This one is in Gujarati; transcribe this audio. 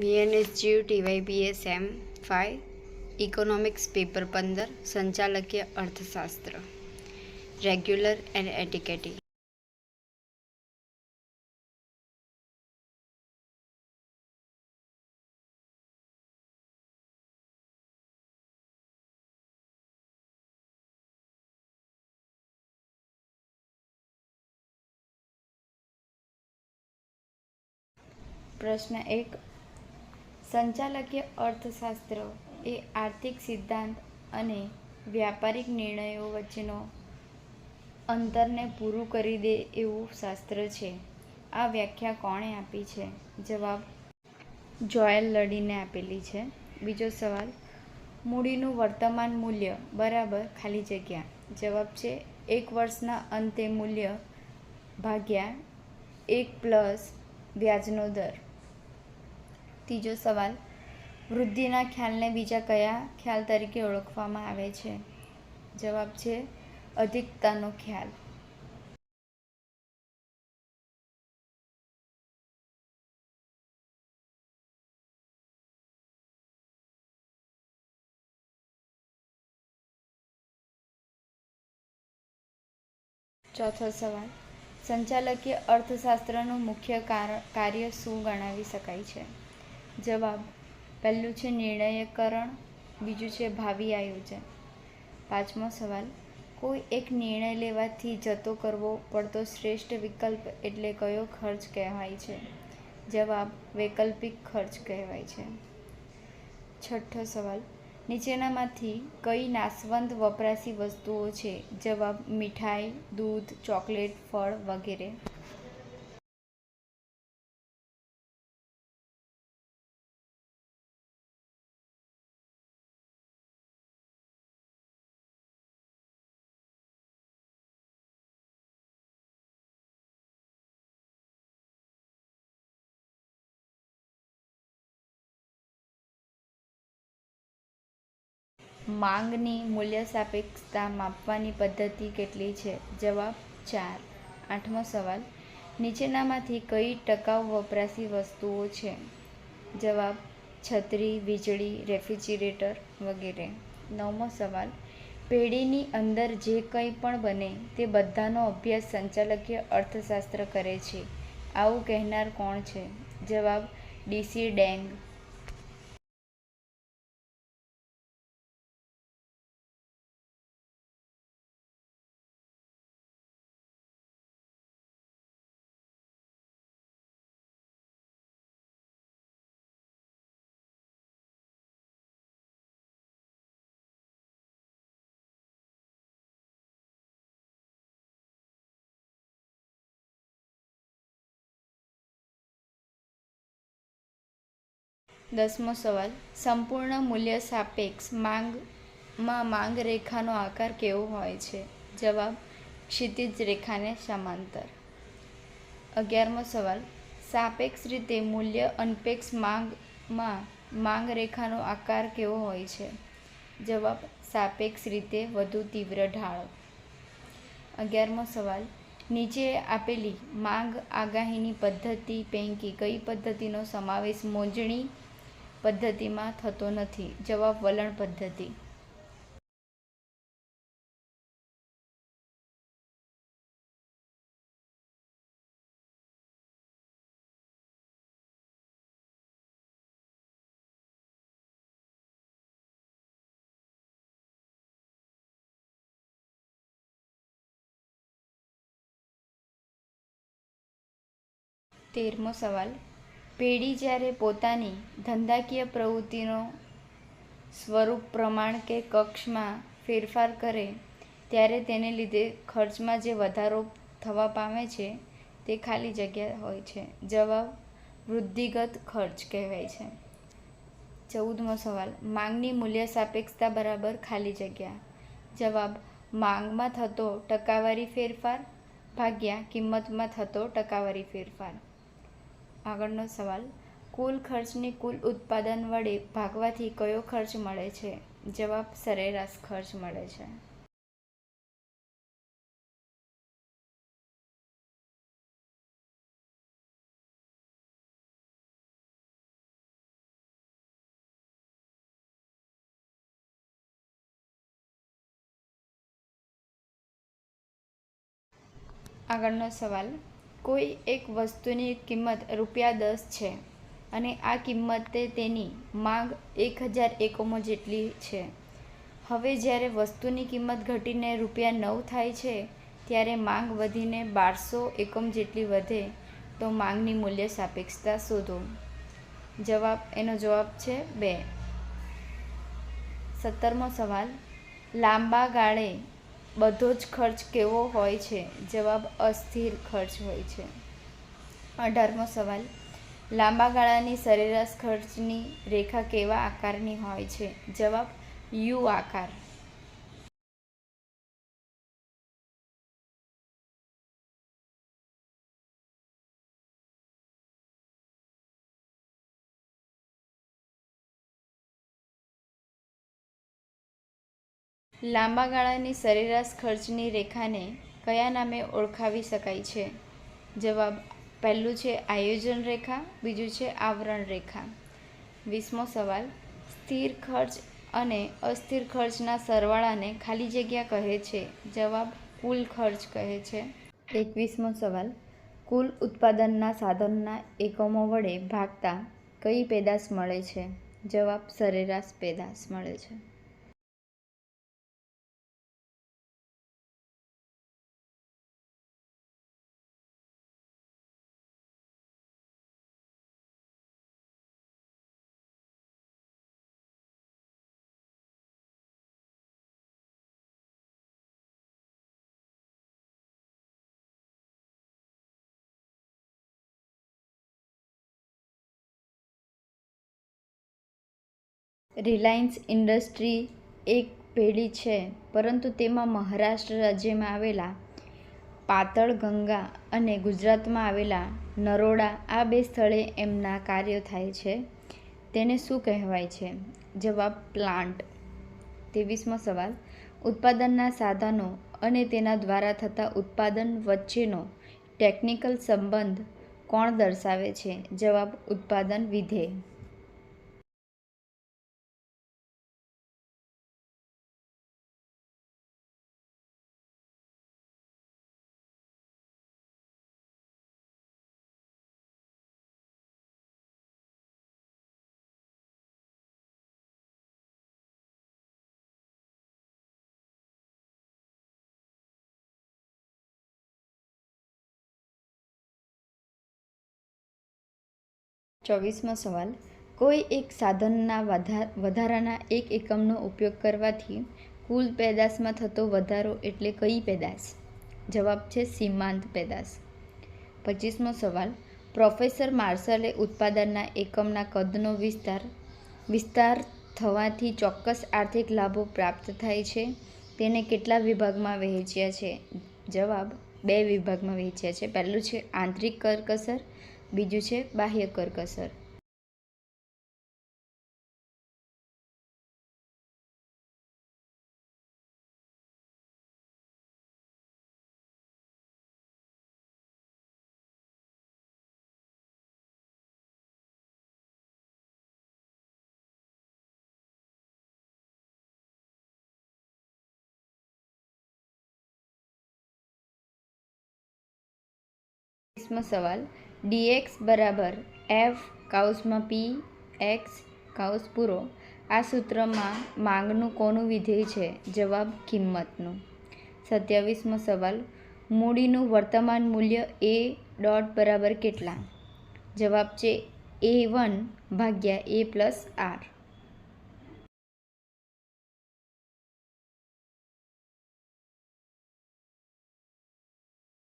બીએનએસ જીવ TY BSM five economics paper પંદર સંચાલકીય અર્થશાસ્ત્ર રેગ્યુલર એન્ડ એટિકેટી પ્રશ્ન એક સંચાલકીય અર્થશાસ્ત્ર એ આર્થિક સિદ્ધાંત અને વ્યાપારિક નિર્ણયો વચ્ચેનો અંતરને પૂરું કરી દે એવું શાસ્ત્ર છે. આ વ્યાખ્યા કોણે આપી છે? જવાબ જોયલ લડીને આપેલી છે. બીજો સવાલ, મૂડીનું વર્તમાન મૂલ્ય બરાબર ખાલી જગ્યા? જવાબ છે, એક વર્ષના અંતે મૂલ્ય ભાગ્યા એક પ્લસ વ્યાજનો દર. ત્રીજો સવાલ, વૃદ્ધિના ખ્યાલને બીજા કયા ખ્યાલ તરીકે ઓળખવામાં આવે છે? જવાબ છે, અધિકતાનો ખ્યાલ. ચોથો સવાલ, સંચાલકીય અર્થશાસ્ત્રનું મુખ્ય કાર- કાર્ય શું ગણાવી શકાય છે? જવાબ. પહેલું છે નિર્ણયકરણ, બીજું છે ભાવિ આયોજન. પાંચમો સવાલ, કોઈ એક નિર્ણય લેવાથી જતો કરવો પડતો શ્રેષ્ઠ વિકલ્પ એટલે કયો ખર્ચ કહેવાય છે? જવાબ, વૈકલ્પિક ખર્ચ કહેવાય છે. છઠ્ઠો સવાલ, નીચેનામાંથી કઈ નાશવંત વપરાશી વસ્તુઓ છે? જવાબ, મીઠાઈ, દૂધ, ચોકલેટ, ફળ વગેરે. માંગની મૂલ્ય સાપેક્ષતા માપવાની પદ્ધતિ કેટલી છે? જવાબ ચાર. આઠમો સવાલ, નીચેનામાંથી કઈ ટકાઉ વપરાશી વસ્તુઓ છે? જવાબ, છત્રી, વીજળી, રેફ્રિજરેટર વગેરે. નવમો સવાલ, પેઢીની અંદર જે કંઈ પણ બને તે બધાનો અભ્યાસ સંચાલકીય અર્થશાસ્ત્ર કરે છે. આવું કહેનાર કોણ છે? જવાબ ડીસી ડેંગ. દસમો સવાલ. સંપૂર્ણ મૂલ્ય સાપેક્ષ માંગમાં માંગ રેખાનો આકાર કેવો હોય છે? જવાબ, ક્ષિતિજ રેખાને સમાંતર. અગિયારમો સવાલ. સાપેક્ષ રીતે મૂલ્ય અનપેક્ષ માંગમાં માંગ રેખાનો આકાર કેવો હોય છે? જવાબ, સાપેક્ષ રીતે વધુ તીવ્ર ઢાળ. અગિયારમો સવાલ. નીચે આપેલી માંગ આગાહીની પદ્ધતિ પૈકી કઈ પદ્ધતિનો સમાવેશ મોજણી પદ્ધતિમાં થતો નથી. જવાબ વલણ પદ્ધતિ. તેરમો સવાલ. પેઢી જ્યારે પોતાની ધંધાકીય પ્રવૃત્તિનો સ્વરૂપ પ્રમાણ કે કક્ષમાં ફેરફાર કરે, ત્યારે તેને લીધે ખર્ચમાં જે વધારો થવા પામે છે, તે ખાલી જગ્યા હોય છે. જવાબ, વૃદ્ધિગત ખર્ચ કહેવાય છે. ચૌદમો સવાલ, માંગની મૂલ્ય સાપેક્ષતા બરાબર ખાલી જગ્યા? જવાબ, માંગમાં થતો ટકાવારી ફેરફાર. ભાગ્યા, કિંમતમાં થતો ટકાવારી ફેરફાર. આગળનો સવાલ, કુલ ખર્ચને કુલ ઉત્પાદન વડે ભાગવાથી કયો ખર્ચ મળે છે? જવાબ, સરેરાશ ખર્ચ મળે છે. આગળનો સવાલ કોઈ એક વસ્તુની કિંમત રૂપિયા દસ છે અને આ કિંમતે તેની માંગ એક હજાર એકમો જેટલી છે. હવે જ્યારે વસ્તુની કિંમત ઘટીને રૂપિયા નવ થાય છે, ત્યારે માંગ વધીને બારસો એકમ જેટલી વધે, તો માંગની મૂલ્ય સાપેક્ષતા શોધો. જવાબ, એનો જવાબ છે બે. સત્તરમો સવાલ, લાંબા ગાળે બધો જ ખર્ચ કેવો હોય છે? જવાબ અસ્થિર ખર્ચ હોય છે. અઢારમો સવાલ. લાંબા ગાળાની સરેરાશ ખર્ચની રેખા કેવા આકારની હોય છે? જવાબ યુ આકાર. લાંબા ગાળાની સરેરાશ ખર્ચની રેખાને કયા નામે ઓળખાવી શકાય છે? જવાબ, પહેલું છે આયોજન રેખા, બીજું છે આવરણ રેખા. વીસમો સવાલ, સ્થિર ખર્ચ અને અસ્થિર ખર્ચના સરવાળાને ખાલી જગ્યા કહે છે? જવાબ, કુલ ખર્ચ કહે છે. એકવીસમો સવાલ, કુલ ઉત્પાદનના સાધનના એકમો વડે ભાગતા કઈ પેદાશ મળે છે? જવાબ, સરેરાશ પેદાશ મળે છે. રિલાયન્સ ઇન્ડસ્ટ્રી એક પેઢી છે, પરંતુ તેમાં મહારાષ્ટ્ર રાજ્યમાં આવેલા પાતળગંગા અને ગુજરાતમાં આવેલા નરોડા આ બે સ્થળે એમના કાર્યો થાય છે. તેને શું કહેવાય છે? જવાબ પ્લાન્ટ. ત્રેવીસમો સવાલ. ઉત્પાદનના સાધનો અને તેના દ્વારા થતા ઉત્પાદન વચ્ચેનો ટેકનિકલ સંબંધ કોણ દર્શાવે છે? જવાબ, ઉત્પાદન વિધેય. ચોવીસમો સવાલ. કોઈ એક સાધનના વધારાના એક એકમનો ઉપયોગ કરવાથી કુલ પેદાશમાં થતો વધારો એટલે કઈ પેદાશ? જવાબ છે સીમાંત પેદાશ. પચીસમો સવાલ. પ્રોફેસર માર્શલે ઉત્પાદનના એકમના કદનો વિસ્તાર વિસ્તાર થવાથી ચોક્કસ આર્થિક લાભો પ્રાપ્ત થાય છે. તેને કેટલા વિભાગમાં વહેંચ્યા છે? જવાબ, બે વિભાગમાં વહેંચ્યા છે. પહેલું છે આંતરિક કરકસર બીજું છે બાહ્ય કરકસર. વીસમો સવાલ ડીએક્સ બરાબર એફ કાઉસમાં પી એક્સ કાઉસ પૂરો. આ સૂત્રમાં માંગનું કોનું વિધેય છે? જવાબ કિંમતનું. સત્યાવીસમો સવાલ. મૂડીનું વર્તમાન મૂલ્ય એ ડોટ બરાબર કેટલા? જવાબ છે એ વન ભાગ્યા એ પ્લસ આર